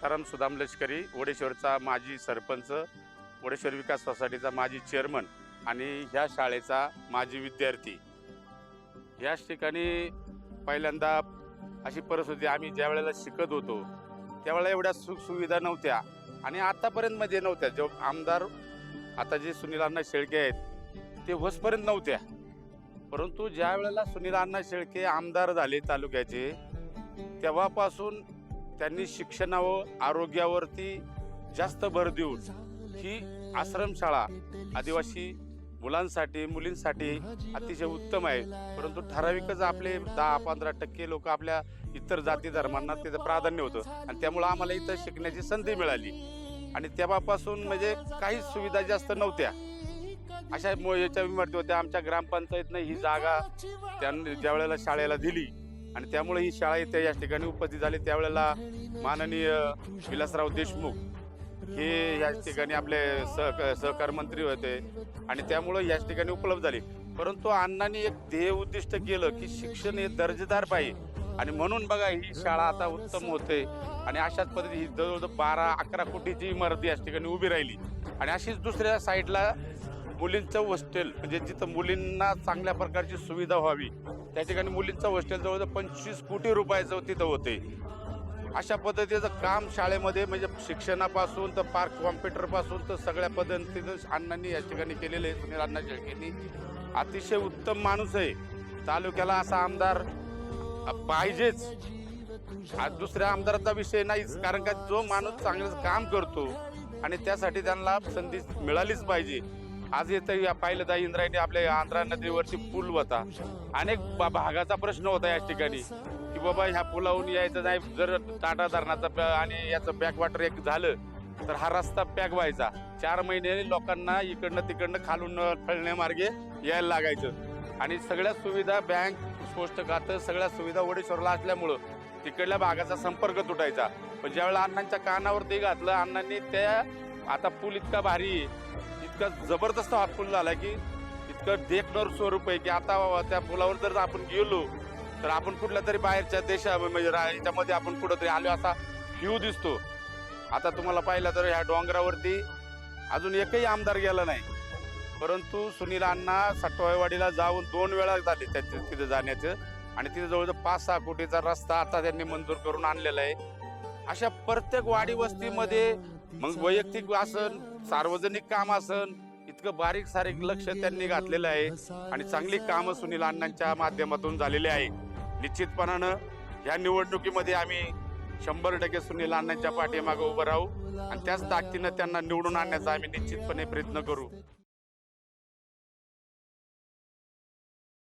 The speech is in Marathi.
कारण सुदाम लष्करी वडेश्वरचा माजी सरपंच वडेश्वर विकास सोसायटीचा माजी चेअरमन आणि ह्या शाळेचा माजी विद्यार्थी. ह्याच ठिकाणी पहिल्यांदा अशी परिस्थिती आम्ही ज्या वेळेला शिकत होतो त्यावेळेला एवढ्या सुखसुविधा नव्हत्या आणि आतापर्यंत म्हणजे नव्हत्या. जो आमदार आता जे सुनील अण्णा शेळके आहेत ते होसपर्यंत नव्हत्या. परंतु ज्या वेळेला सुनील अण्णा शेळके आमदार झाले तालुक्याचे तेव्हापासून त्यांनी शिक्षणावर आरोग्यावरती जास्त भर देऊन ही आश्रमशाळा आदिवासी मुलांसाठी मुलींसाठी अतिशय उत्तम आहे. परंतु ठराविकच आपले दहा पंधरा टक्के लोक आपल्या इतर जाती धर्मांना त्याचं प्राधान्य होतं. आणि त्यामुळं आम्हाला इथं शिकण्याची संधी मिळाली. आणि तेव्हापासून म्हणजे काहीच सुविधा जास्त नव्हत्या. अशा याच्या इमारती होत्या आमच्या ग्रामपंचायतनं ही जागा त्यांनी ज्या वेळेला शाळेला दिली आणि त्यामुळे ही शाळा इथे या ठिकाणी उपस्थित झाली. त्यावेळेला माननीय विलासराव देशमुख हे या ठिकाणी आपले सह सहकार मंत्री होते आणि त्यामुळं याच ठिकाणी उपलब्ध झाली. परंतु अण्णांनी एक ध्येय उद्दिष्ट केलं की शिक्षण हे दर्जेदार पाहिजे. आणि म्हणून बघा ही शाळा आता उत्तम होते आणि अशाच पद्धती ही जवळजवळ बारा अकरा कोटीची इमारत याच ठिकाणी उभी राहिली. आणि अशीच दुसऱ्या साईडला मुलींचं हॉस्टेल म्हणजे जिथं मुलींना चांगल्या प्रकारची सुविधा व्हावी त्या ठिकाणी मुलींचं हॉस्टेल जवळजवळ पंचवीस कोटी रुपयाचं तिथं होते. अशा पद्धतीचं काम शाळेमध्ये म्हणजे शिक्षणापासून तर पार्क कॉम्प्युटरपासून तर सगळ्या पद्धतीनं अण्णांनी या ठिकाणी केलेले आहे सुनील अण्णा शेळकेंनी अतिशय उत्तम माणूस आहे. तालुक्याला असा आमदार पाहिजेच. आज दुसऱ्या आमदाराचा विषय नाहीच कारण का जो माणूस चांगलं काम करतो आणि त्यासाठी त्यांना संधी मिळालीच पाहिजे. आज इथं या पाहिलं तर इंद्रायणी आपल्या आंध्रा नदीवरती पूल होता. अनेक भा- भागाचा प्रश्न होता या ठिकाणी की बाबा ह्या पुलावून यायचं नाही जर टाटा धरणाचा प- आणि याचं बॅकवॉटर एक झालं तर हा रस्ता पॅक व्हायचा. चार महिने लोकांना इकडनं तिकडनं खालून फळण्यामार्गे यायला लागायचं. आणि सगळ्या सुविधा बँक पोस्ट खातं सगळ्या सुविधा वडेश्वरला असल्यामुळं तिकडल्या भागाचा संपर्क तुटायचा. पण ज्यावेळेला अण्णांच्या कानावर ते घातलं अण्णांनी त्या आता पूल इतका भारी इतका जबरदस्त हा पूल झाला की इतकं देखणं स्वरूप आहे की आता त्या पुलावर जर आपण गेलो तर आपण कुठल्या तरी बाहेरच्या देशा म्हणजे याच्यामध्ये आपण कुठंतरी आलो असा व्ह्यू दिसतो. आता तुम्हाला पाहिलं तर ह्या डोंगरावरती अजून एकही आमदार गेला नाही. परंतु सुनील अण्णा सटवाईवाडीला जाऊन दोन वेळा झाले त्याचे तिथे जाण्याचं आणि तिथे जवळजवळ पाच सहा कोटीचा रस्ता आता त्यांनी मंजूर करून आणलेला आहे. अशा प्रत्येक वाडी वस्तीमध्ये मग वैयक्तिक आसन सार्वजनिक काम आसन इतकं बारीक सारीक लक्ष त्यांनी घातलेलं आहे आणि चांगली कामं सुनील अण्णांच्या माध्यमातून झालेली आहे. निश्चितपणानं ह्या निवडणुकीमध्ये आम्ही शंभर टक्के सुनील अण्णांच्या पाठीमागे उभं राहू आणि त्याच ताकदीनं त्यांना निवडून आणण्याचा आम्ही निश्चितपणे प्रयत्न करू.